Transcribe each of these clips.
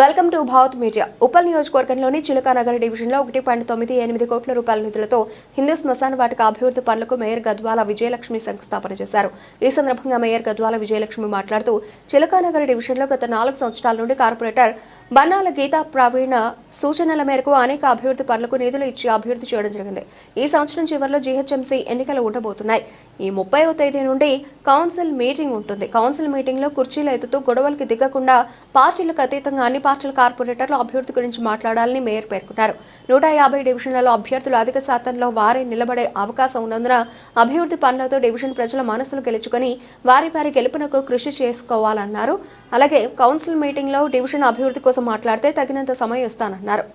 Welcome to Bhavat media. Uppal నియోజకవర్గంలోని చిలకానగర్ డివిజన్లో ఒకటి పాయింట్ తొమ్మిది ఎనిమిది కోట్ల రూపాయల నిధులతో హిందూ శ్మశాన వాటిక అభివృద్ధి పనులకు మేయర్ గద్వాల విజయలక్ష్మి శంకుస్థాపన చేశారు. ఈ సందర్భంగా మేయర్ గద్వాల విజయలక్ష్మి మాట్లాడుతూ చిలకానగర్ డివిజన్లో గత నాలుగు సంవత్సరాల నుండి కార్పొరేటర్ బన్నాల గీతా ప్రవీణ సూచనల మేరకు అనేక అభివృద్ధి పనులకు నిధులు ఇచ్చి అభివృద్ధి చేయడం జరిగింది. ఈ సంవత్సరం చివరిలో జీహెచ్ఎంసీ ఎన్నికలు ఉండబోతున్నాయి. ఈ ముప్పైవ తేదీ నుండి కౌన్సిల్ మీటింగ్ ఉంటుంది. కౌన్సిల్ మీటింగ్లో కుర్చీలు ఎత్తుతూ గొడవలకి దిగకుండా పార్టీలకు అతీతంగా అన్ని పార్టీల కార్పొరేటర్లు అభివృద్ధి గురించి మాట్లాడాలని మేయర్ పేర్కొన్నారు. నూట యాభై డివిజన్లలో అభ్యర్థులు అధిక శాతంలో వారే నిలబడే అవకాశం ఉన్నందున అభివృద్ధి పనులతో డివిజన్ ప్రజల మనసులు గెలుచుకొని వారి వారి గెలుపునకు కృషి చేసుకోవాలన్నారు. అలాగే కౌన్సిల్ మీటింగ్లో డివిజన్ అభివృద్ధి కోసం మాట్లాడితే తగినంత సమయం ఇస్తానన్నారు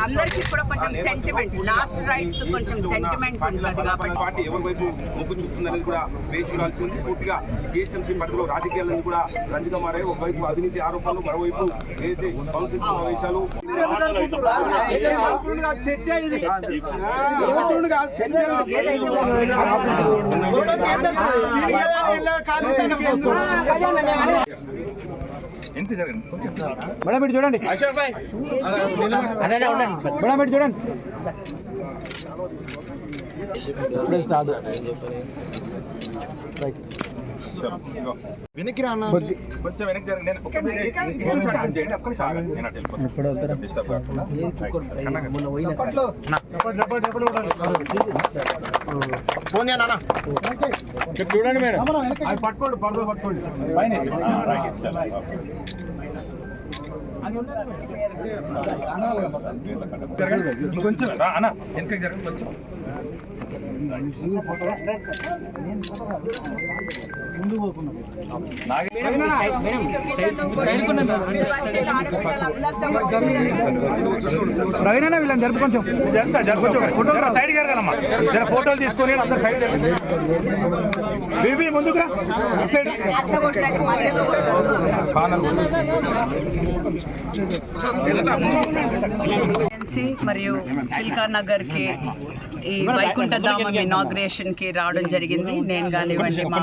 అందరికీ కూడా కొంచెం సెంటిమెంట్ లాస్ట్ రైట్స్ కొంచెం సెంటిమెంట్ ఉంటుంది కాబట్టి పార్టీ ఎవరి వైపు మొగ్గు చూపుతుందనేది కూడా వేచి చూడాల్సింది పూర్తిగా జిహెచ్ఎంసీ పరిధిలో రాజకీయాలను కూడా రంజిగా మారాయి ఒకవైపు అవినీతి ఆరోపణలు మరోవైపు ఏదైతే కౌన్సిల్ సమావేశాలు మేడం ఇటు చూడండి. మేడం ఇటు చూడండి. ఇప్పుడే స్టార్ట్ రైట్ కొద్ది కొంచెం వెనక్కి జరగండి. నేను ఒక్క నిమిషం ఫోన్ చేయండి. ఒక్క నిమిషం ఆగండి. నేను అటు. ఎప్పుడు వస్తారా? డిస్టర్బ్ కాకుండా. చూడండి మేడం పైన వేసి. ఆ, రైట్. చాలా. జరగండి. ఇంకొంచెం రా అన్న. వెనకకి జరగండి కొంచెం నాగే- ప్రవీణ్ అన్న వెనక జరగదు కొంచెం. జరుగుతా, జరుగుతా. ఫోటోలు రా, సైడ్ జరగాలమ్మా జర ఫోటోలు తీసుకొని అందరు సైడ్. బేబీ ముందుకు రా. ఇటు సైడ్. పానల్ ఏజెన్సీ మరియు చిల్కా నగర్కి ఈ వైకుంఠ ధామం ఇనాగ్రేషన్కి రావడం జరిగింది. నేను కానివ్వండి మా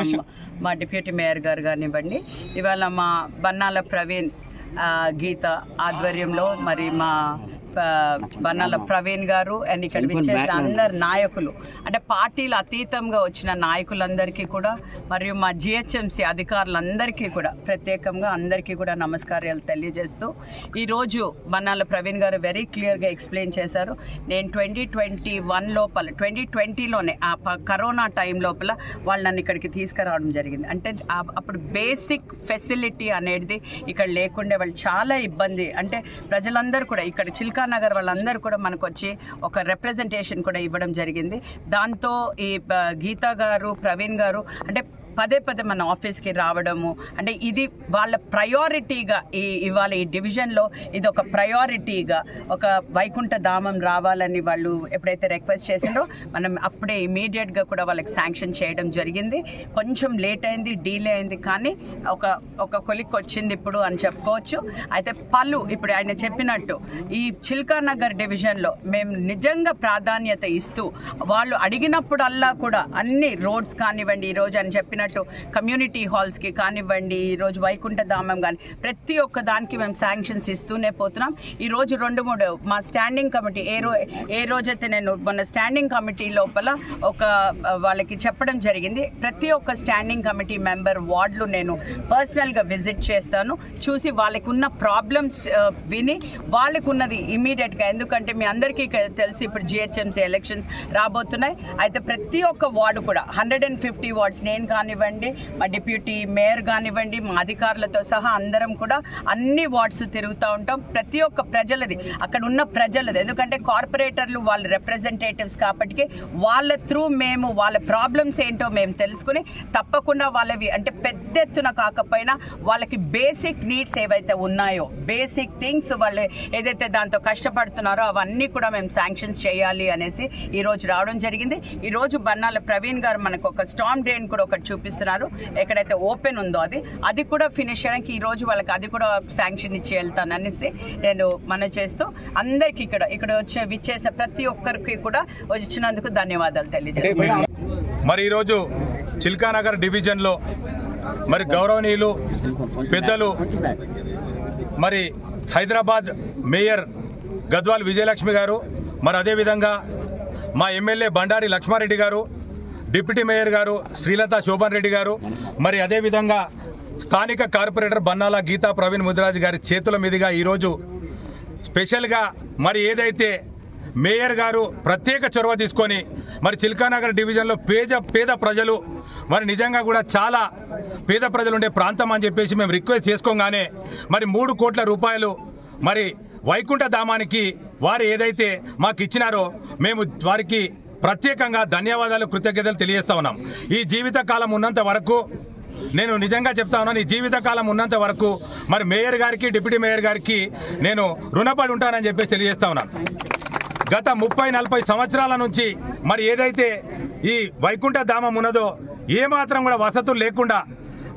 మా డిప్యూటీ మేయర్ గారు కానివ్వండి. ఇవాళ మా బన్నాల ప్రవీణ్ గీత ఆధ్వర్యంలో మరి మా బన్నాల ప్రవీణ్ గారు అండ్ ఇక్కడ విచ్చేసిన అందరు నాయకులు. అంటే పార్టీలు అతీతంగా వచ్చిన నాయకులందరికీ కూడా మరియు మా జిహెచ్ఎంసీ అధికారులందరికీ కూడా ప్రత్యేకంగా అందరికీ కూడా నమస్కారాలు తెలియజేస్తూ ఈరోజు బన్నాల ప్రవీణ్ గారు వెరీ క్లియర్గా ఎక్స్ప్లెయిన్ చేశారు. నేను ట్వంటీ ట్వంటీ వన్ లోపల ట్వంటీ ట్వంటీలోనే ఆ ప- కరోనా టైం లోపల వాళ్ళు నన్ను ఇక్కడికి తీసుకురావడం జరిగింది. అంటే అప్పుడు బేసిక్ ఫెసిలిటీ అనేది ఇక్కడ లేకుండే వాళ్ళు చాలా ఇబ్బంది. అంటే ప్రజలందరూ కూడా ఇక్కడ చిల్కా నగర్ వాళ్ళందరూ కూడా మనకు వచ్చి ఒక రిప్రజెంటేషన్ కూడా ఇవ్వడం జరిగింది. దాంతో ఈ గీతా గారు ప్రవీణ్ గారు అంటే పదే పదే మన ఆఫీస్కి రావడము అంటే ఇది వాళ్ళ ప్రయారిటీగా ఈ ఇవాళ ఈ డివిజన్లో ఇది ఒక ప్రయారిటీగా ఒక వైకుంఠ ధామం రావాలని వాళ్ళు ఎప్పుడైతే రిక్వెస్ట్ చేసిండ్రో మనం అప్పుడే ఇమీడియట్గా కూడా వాళ్ళకి శాంక్షన్ చేయడం జరిగింది. కొంచెం లేట్ అయింది డీలే అయింది కానీ ఒక ఒక కొలిక్ వచ్చింది ఇప్పుడు అని చెప్పుకోవచ్చు అయితే పలు ఇప్పుడు ఆయన చెప్పినట్టు ఈ చిల్కానగర్ డివిజన్లో మేము నిజంగా ప్రాధాన్యత ఇస్తూ వాళ్ళు అడిగినప్పుడల్లా కూడా అన్ని రోడ్స్ కానివ్వండి ఈరోజు అని చెప్పినట్టు కమ్యూనిటీ హాల్స్కి కానివ్వండి ఈరోజు వైకుంఠ ధామం కానీ ప్రతి ఒక్క దానికి మేము శాంక్షన్స్ ఇస్తూనే పోతున్నాం. ఈరోజు రెండు మూడు మా స్టాండింగ్ కమిటీ ఏ రో ఏ రోజైతే నేను మన స్టాండింగ్ కమిటీ లోపల ఒక వాళ్ళకి చెప్పడం జరిగింది. ప్రతి ఒక్క స్టాండింగ్ కమిటీ మెంబర్ వార్డులు నేను పర్సనల్గా విజిట్ చేస్తాను. చూసి వాళ్ళకి ఉన్న ప్రాబ్లమ్స్ విని వాళ్ళకు ఉన్నది ఇమీడియట్గా ఎందుకంటే మీ అందరికీ తెలిసి ఇప్పుడు జిహెచ్ఎంసీ ఎలక్షన్స్ రాబోతున్నాయి. అయితే ప్రతి ఒక్క వార్డు కూడా హండ్రెడ్ అండ్ ఫిఫ్టీ వార్డ్స్ నేను కానీ కానివ్వండి మా డిప్యూటీ మేయర్ కానివ్వండి మా అధికారులతో సహా అందరం కూడా అన్ని వార్డ్స్ తిరుగుతూ ఉంటాం. ప్రతి ఒక్క ప్రజలది అక్కడ ఉన్న ప్రజలది. ఎందుకంటే కార్పొరేటర్లు వాళ్ళ రిప్రజెంటేటివ్స్ కాబట్టి వాళ్ళ త్రూ మేము వాళ్ళ ప్రాబ్లమ్స్ ఏంటో మేము తెలుసుకుని తప్పకుండా వాళ్ళవి అంటే పెద్ద ఎత్తున కాకపోయినా వాళ్ళకి బేసిక్ నీడ్స్ ఏవైతే ఉన్నాయో బేసిక్ థింగ్స్ వాళ్ళు ఏదైతే దాంతో కష్టపడుతున్నారో అవన్నీ కూడా మేము శాంక్షన్స్ చేయాలి అనేసి ఈ రోజు రావడం జరిగింది. ఈరోజు బన్నాల ప్రవీణ్ గారు మనకు ఒక స్టామ్ డ్రైన్ కూడా ఒకటి చూపిస్తున్నారు. ఎక్కడైతే ఓపెన్ ఉందో అది. అది కూడా ఫినిష్ చేయడానికి ఈ రోజు వాళ్ళకి అది కూడా శాంక్షన్ ఇచ్చి వెళ్తాను అనేసి నేను మన చేస్తూ అందరికి ఇక్కడ ఇక్కడ వచ్చే విచ్చేసిన ప్రతి ఒక్కరికి కూడా వచ్చినందుకు ధన్యవాదాలు తెలియజేస్తాను మరి ఈరోజు చిల్కానగర్ డివిజన్లో మరి గౌరవనీయులు పెద్దలు మరి హైదరాబాద్ మేయర్ గద్వాల్ విజయలక్ష్మి గారు మరి అదేవిధంగా మా ఎమ్మెల్యే బండారి లక్ష్మారెడ్డి గారు డిప్యూటీ మేయర్ గారు శ్రీలత శోభన్ రెడ్డి గారు మరి అదేవిధంగా స్థానిక కార్పొరేటర్ బన్నాల గీతా ప్రవీణ్ ముదిరాజు గారి చేతుల మీదుగా ఈరోజు స్పెషల్గా మరి ఏదైతే మేయర్ గారు ప్రత్యేక చొరవ తీసుకొని మరి చిల్కానగర్ డివిజన్లో పేద పేద ప్రజలు మరి నిజంగా కూడా చాలా పేద ప్రజలు ఉండే ప్రాంతం అని చెప్పేసి మేము రిక్వెస్ట్ చేసుకోగానే మరి మూడు కోట్ల రూపాయలు మరి వైకుంఠ ధామానికి వారు ఏదైతే మాకు ఇచ్చినారో మేము వారికి ప్రత్యేకంగా ధన్యవాదాలు కృతజ్ఞతలు తెలియజేస్తా ఉన్నాం. ఈ జీవిత కాలం ఉన్నంత వరకు నేను నిజంగా చెప్తా ఉన్నాను ఈ జీవితకాలం ఉన్నంత వరకు మరి మేయర్ గారికి డిప్యూటీ మేయర్ గారికి నేను రుణపడి ఉంటానని చెప్పేసి తెలియజేస్తా ఉన్నాను. గత ముప్పై నలభై సంవత్సరాల నుంచి మరి ఏదైతే ఈ వైకుంఠ ధామం ఉన్నదో ఏమాత్రం కూడా వసతులు లేకుండా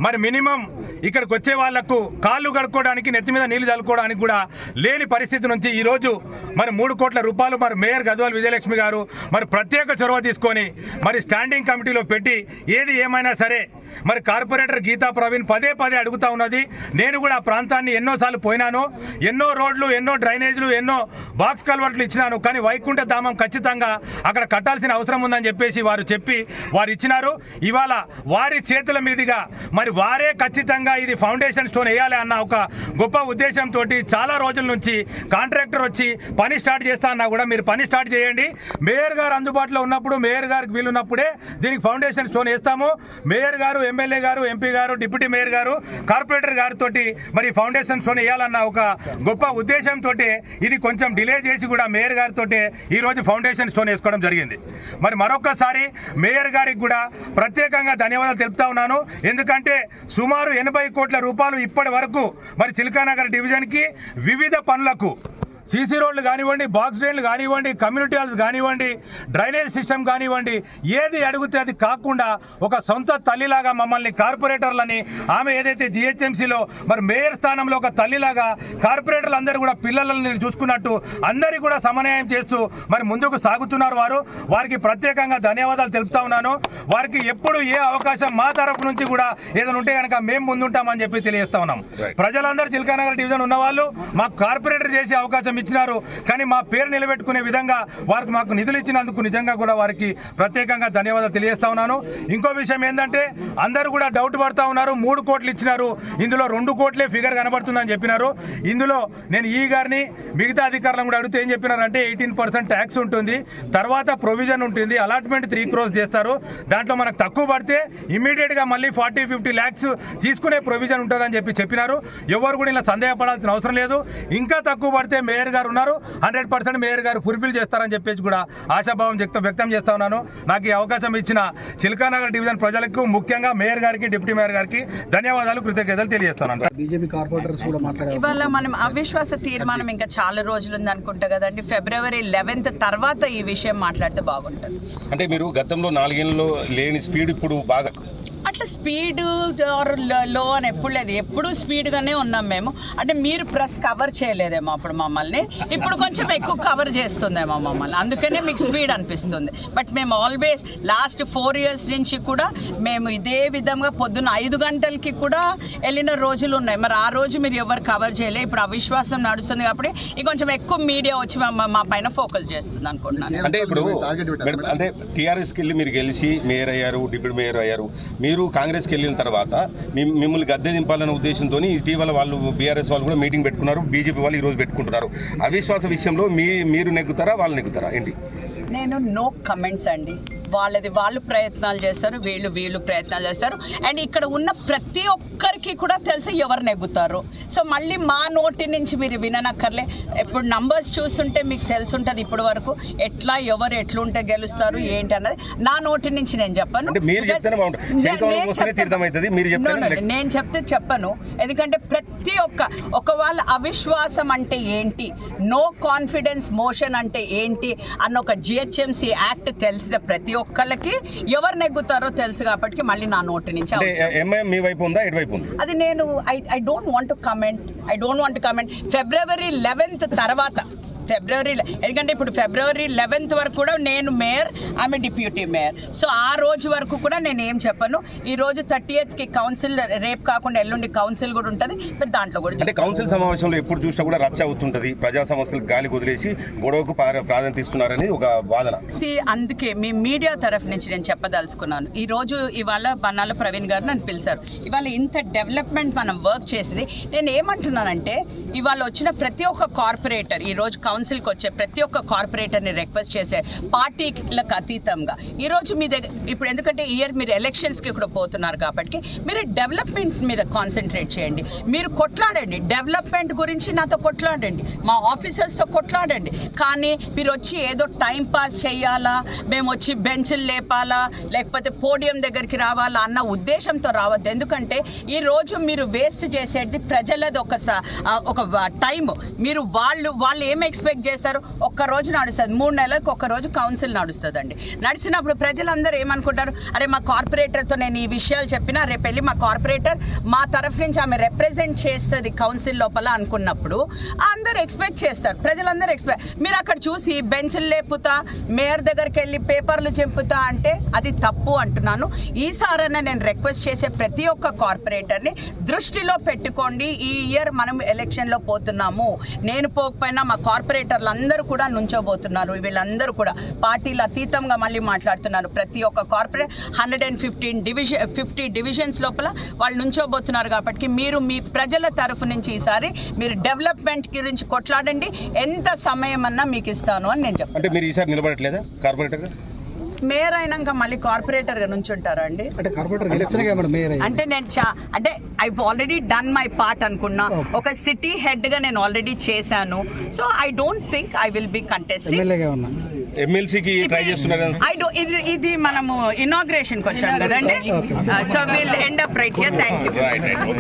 మరి మినిమం ఇక్కడికి వచ్చే వాళ్ళకు కాళ్ళు కడుక్కోవడానికి నెత్తి మీద నీళ్ళు చల్లుకోవడానికి కూడా లేని పరిస్థితి నుంచి ఈరోజు మరి మూడు కోట్ల రూపాయలు మరి మేయర్ గద్వాల్ విజయలక్ష్మి గారు మరి ప్రత్యేక చొరవ తీసుకొని మరి స్టాండింగ్ కమిటీలో పెట్టి ఏది ఏమైనా సరే మరి కార్పొరేటర్ గీతా ప్రవీణ్ పదే పదే అడుగుతా ఉన్నది. నేను కూడా ఆ ప్రాంతాన్ని ఎన్నోసార్లు పోయినాను. ఎన్నో రోడ్లు ఎన్నో డ్రైనేజీలు ఎన్నో బాక్స్ కల్వర్ట్లు ఇచ్చినాను. కానీ వైకుంఠ ధామం ఖచ్చితంగా అక్కడ కట్టాల్సిన అవసరం ఉందని చెప్పేసి వారు చెప్పి వారు ఇచ్చినారు. ఇవాళ వారి చేతుల మీదుగా మరి వారే ఖచ్చితంగా ఇది ఫౌండేషన్ స్టోన్ వేయాలి అన్న ఒక గొప్ప ఉద్దేశంతో చాలా రోజుల నుంచి కాంట్రాక్టర్ వచ్చి పని స్టార్ట్ చేస్తా అన్నా కూడా మీరు పని స్టార్ట్ చేయండి. మేయర్ గారు అందుబాటులో ఉన్నప్పుడు మేయర్ గారికి వీలున్నప్పుడే దీనికి ఫౌండేషన్ స్టోన్ వేస్తాము. మేయర్ గారు ఎమ్మెల్యే గారు ఎంపీ గారు డిప్యూటీ మేయర్ గారు కార్పొరేటర్ గారితో మరి ఫౌండేషన్ స్టోన్ వేయాలన్న ఒక గొప్ప ఉద్దేశంతో ఇది కొంచెం డిలే చేసి కూడా మేయర్ గారితో ఈ రోజు ఫౌండేషన్ స్టోన్ వేసుకోవడం జరిగింది. మరి మరొకసారి మేయర్ గారికి కూడా ప్రత్యేకంగా ధన్యవాదాలు తెలుపుతా ఉన్నాను. ఎందుకంటే సుమారు ఎనభై కోట్ల రూపాయలు ఇప్పటి వరకు మరి చిలకానగర్ డివిజన్కి వివిధ పనులకు సీసీ రోడ్లు కానివ్వండి బాక్స్ డ్రైన్లు కానివ్వండి కమ్యూనిటీ హాల్స్ కానివ్వండి డ్రైనేజ్ సిస్టమ్ కానివ్వండి ఏది అడిగితే అది కాకుండా ఒక సొంత తల్లిలాగా మమ్మల్ని కార్పొరేటర్లని ఆమె ఏదైతే జిహెచ్ఎంసీలో మరి మేయర్ స్థానంలో ఒక తల్లిలాగా కార్పొరేటర్లు అందరూ కూడా పిల్లలని చూసుకున్నట్టు అందరికీ కూడా సమన్వయం చేస్తూ మరి ముందుకు సాగుతున్నారు వారు. వారికి ప్రత్యేకంగా ధన్యవాదాలు తెలుపుతా ఉన్నాను. వారికి ఎప్పుడు ఏ అవకాశం మా తరఫు నుంచి కూడా ఏదైనా ఉంటే కనుక మేము ముందుంటామని చెప్పి తెలియజేస్తా ఉన్నాం. ప్రజలందరూ చిలకానగర్ డివిజన్ ఉన్న వాళ్ళు మాకు కార్పొరేటర్ చేసే అవకాశం ఇచ్చినారు కానీ మా పేరు నిలబెట్టుకునే విధంగా వారికి మాకు నిధులు ఇచ్చినందుకు నిజంగా కూడా వారికి ప్రత్యేకంగా ధన్యవాదాలు తెలియజేస్తా ఉన్నాను. ఇంకో విషయం ఏంటంటే అందరూ కూడా డౌట్ పడతా ఉన్నారు. మూడు కోట్లు ఇచ్చినారు. ఇందులో రెండు కోట్లే ఫిగర్ కనబడుతుందని చెప్పినారు. ఇందులో నేను ఈ గారిని మిగతా అధికారులను కూడా అడిగితే ఏం చెప్పినారంటే ఎయిటీన్ పర్సెంట్ ట్యాక్స్ ఉంటుంది. తర్వాత ప్రొవిజన్ ఉంటుంది. అలాట్మెంట్ త్రీ క్రోర్స్ చేస్తారు. దాంట్లో మనకు తక్కువ పడితే ఇమీడియట్గా మళ్ళీ ఫార్టీ ఫిఫ్టీ ల్యాక్స్ తీసుకునే ప్రొవిజన్ ఉంటుందని చెప్పి చెప్పినారు. ఎవరు కూడా ఇలా సందేహపడాల్సిన అవసరం లేదు. ఇంకా తక్కువ పడితే మేయర్ గారు ఉన్నారు. హండ్రెడ్ పర్సెంట్ మేయర్ గారు ఫుల్ఫిల్ చేస్తారని చెప్పేసి కూడా ఆశాభావం వ్యక్తం వ్యక్తం చేస్తా ఉన్నాను. నాకు ఈ అవకాశం ఇచ్చిన చిలకానగర్ డివిజన్ ప్రజలకు ముఖ్యంగా మేయర్ గారికి డిప్యూటీ మేయర్ గారికి ధన్యవాదాలు కృతజ్ఞతలు తెలియజేస్తున్నాను. బీజేపీ కార్పొరేటర్స్ కూడా మాట్లాడారు. ఇవాళ మనం అవిశ్వాస తీర్మానం ఇంకా చాలా రోజులు ఉంది అనుకుంటా కదండి. ఫిబ్రవరి లెవెన్త్ తర్వాత ఈ విషయం మాట్లాడితే బాగుంటుంది. అంటే మీరు గతంలో నాలుగేళ్ళలో లేని స్పీడ్ ఇప్పుడు బాగా అట్లా స్పీడ్ ఆర్లో అని ఎప్పుడు లేదు. ఎప్పుడు స్పీడ్గానే ఉన్నాం మేము. అంటే మీరు ప్రెస్ కవర్ చేయలేదేమో అప్పుడు మమ్మల్ని. ఇప్పుడు కొంచెం ఎక్కువ కవర్ చేస్తుందేమో మమ్మల్ని. అందుకనే మీకు స్పీడ్ అనిపిస్తుంది. బట్ మేము ఆల్వేస్ లాస్ట్ ఫోర్ ఇయర్స్ నుంచి కూడా మేము ఇదే విధంగా పొద్దున్న ఐదు గంటలకి కూడా వెళ్ళిన రోజులు ఉన్నాయి. మరి ఆ రోజు మీరు ఎవరు కవర్ చేయలే? ఇప్పుడు అవిశ్వాసం నడుస్తుంది కాబట్టి ఇంకొంచెం ఎక్కువ మీడియా వచ్చి మా మా పైన ఫోకస్ చేస్తుంది అనుకుంటున్నాను. అంటే ఇప్పుడు అంటే టీఆర్ఎస్కి వెళ్ళి మీరు గెలిచి మేయర్ అయ్యారు డిప్యూటీ మేయర్ అయ్యారు. మీరు కాంగ్రెస్కి వెళ్ళిన తర్వాత మిమ్మల్ని గద్దె దింపాలనే ఉద్దేశంతో ఇటీవల వాళ్ళు బీఆర్ఎస్ వాళ్ళు కూడా మీటింగ్ పెట్టుకున్నారు. బీజేపీ వాళ్ళు ఈ రోజు పెట్టుకుంటున్నారు. అవిశ్వాస విషయంలో మీ మీరు నెగ్గుతారా వాళ్ళు నెగ్గుతారా? ఏంటి? నేను నో కమెంట్స్ అండి. వాళ్ళది వాళ్ళు ప్రయత్నాలు చేస్తారు వీళ్ళు వీళ్ళు ప్రయత్నాలు చేస్తారు. అండ్ ఇక్కడ ఉన్న ప్రతి ఒక్కరికి కూడా తెలుసు ఎవరు నెగ్గుతారు. సో మళ్ళీ మా నోటి నుంచి మీరు విననక్కర్లే. ఇప్పుడు నంబర్స్ చూస్తుంటే మీకు తెలుసుంటుంది ఇప్పటి వరకు. ఎట్లా ఎవరు ఎట్లుంటే గెలుస్తారు ఏంటి అన్నది. నా నోటి నుంచి నేను చెప్పను. నేను చెప్తే చెప్పను. ఎందుకంటే ప్రతి ఒక్క ఒకవేళ అవిశ్వాసం అంటే ఏంటి? నో కాన్ఫిడెన్స్ మోషన్ అంటే ఏంటి? అన్న ఒక జిహెచ్ఎంసి యాక్ట్ తెలిసిన ప్రతి ఒక్కళ్ళకి ఎవరు నెగ్గుతారో తెలుసు కాబట్టి మళ్ళీ నా నోటి నుంచి మీ వైపు ఉంది అది నేను I I don't want comment I don't want comment February eleventh తర్వాత ఫిబ్రవరి ఎందుకంటే ఇప్పుడు ఫిబ్రవరి లెవెన్త్ వరకు కూడా నేను మేయర్ ఆమె డిప్యూటీ మేయర్. సో ఆ రోజు వరకు కూడా నేను ఏం చెప్పను. ఈ రోజు థర్టీ కి కౌన్సిల్ రేపు కాకుండా ఎల్లుండి కౌన్సిల్ కూడా ఉంటుంది మీరు దాంట్లో కూడా అంటే కౌన్సిల్ సమావేశంలో ఎప్పుడు చూసినా కూడా రచ్చ అవుతుంటది. ప్రజా సమస్యలకు గాలి కుదిరేసి గొడవకు ప్రాధాన్యత ఇస్తున్నారని ఒక వాదన. సి అందుకే మీ మీడియా తరఫు నుంచి నేను చెప్పదలుచుకున్నాను. ఈ రోజు ఇవాళ బన్నాల ప్రవీణ్ గారు నన్ను పిలిచారు. ఇవాళ ఇంత డెవలప్మెంట్ మనం వర్క్ చేసింది నేను ఏమంటున్నానంటే ఇవాళ వచ్చిన ప్రతి ఒక్క కార్పొరేటర్ ఈ రోజు కౌన్సిల్కి వచ్చే ప్రతి ఒక్క కార్పొరేటర్ని రిక్వెస్ట్ చేసే పార్టీలకు అతీతంగా. ఈ రోజు మీ దగ్గర ఇప్పుడు ఎందుకంటే ఇయర్ మీరు ఎలక్షన్స్కి కూడా పోతున్నారు కాబట్టి మీరు డెవలప్మెంట్ మీద కాన్సన్ట్రేట్ చేయండి. మీరు కొట్లాడండి. డెవలప్మెంట్ గురించి నాతో కొట్లాడండి. మా ఆఫీసర్స్తో కొట్లాడండి. కానీ మీరు వచ్చి ఏదో టైం పాస్ చేయాలా? మేము వచ్చి బెంచ్లు లేపాలా? లేకపోతే పోడియం దగ్గరికి రావాలా? అన్న ఉద్దేశంతో రావద్దు. ఎందుకంటే ఈరోజు మీరు వేస్ట్ చేసేది ప్రజలది ఒక స- ఒక టైం మీరు వాళ్ళు వాళ్ళు ఏం ఎక్స్పెక్ట్ చేస్తారు. ఒక్క రోజు నడుస్తుంది. మూడు నెలలకు ఒక్క రోజు కౌన్సిల్ నడుస్తుందండి. నడిచినప్పుడు ప్రజలందరూ ఏమనుకుంటారు? అరే మా కార్పొరేటర్తో నేను ఈ విషయాలు చెప్పినా రేపు వెళ్ళి మా కార్పొరేటర్ మా తరఫు నుంచి ఆమె రిప్రజెంట్ చేస్తుంది కౌన్సిల్ లోపల అనుకున్నప్పుడు అందరూ ఎక్స్పెక్ట్ చేస్తారు. ప్రజలందరూ ఎక్స్పెక్ట్ మీరు అక్కడ చూసి బెంచ్లు లేపుతా మేయర్ దగ్గరికి వెళ్ళి పేపర్లు చెంపుతా అంటే అది తప్పు అంటున్నాను. ఈసారైనా నేను రిక్వెస్ట్ చేసే ప్రతి ఒక్క కార్పొరేటర్ని దృష్టిలో పెట్టుకోండి. ఈ ఇయర్ మనం ఎలక్షన్లో పోతున్నాము. నేను పోకపోయినా మా కార్పొరేటర్లు అందరూ కూడా నుంచోబోతున్నారు. వీళ్ళందరూ కూడా పార్టీలు అతీతంగా మళ్ళీ మాట్లాడుతున్నారు. ప్రతి ఒక్క corporate hundred and fifteen division fifty divisions లోపల వాళ్ళు నుంచోబోతున్నారు కాబట్టి మీరు మీ ప్రజల తరఫు నుంచి ఈసారి మీరు డెవలప్మెంట్ గురించి కొట్లాడండి. ఎంత సమయం అన్నా మీకు ఇస్తాను అని నేను చెప్తాను అంటే మీరు ఈసారి నిలబడట్లేదా కార్పొరేటర్గా? మేయర్ అయినాక మళ్ళీ కార్పొరేటర్గా నుంచుంటారా అండి? అంటే కార్పొరేటర్ గెలిస్తేనే కదా మేడం మేయర్ అయ్యి. అంటే నేను చా అంటే I already done my part అనుకున్నా. ఒక సిటీ హెడ్గా నేను ఆల్రెడీ చేశాను. So I don't think I will be contesting ఎమ్మెల్యేగా ఉన్నా. ఎమ్మెల్సీకి ట్రై చేస్తున్నారు? ఐ డో ఇది ఇది మనము ఇనాగ్రేషన్కి వచ్చాం కదండి? So will end up right here thank you right right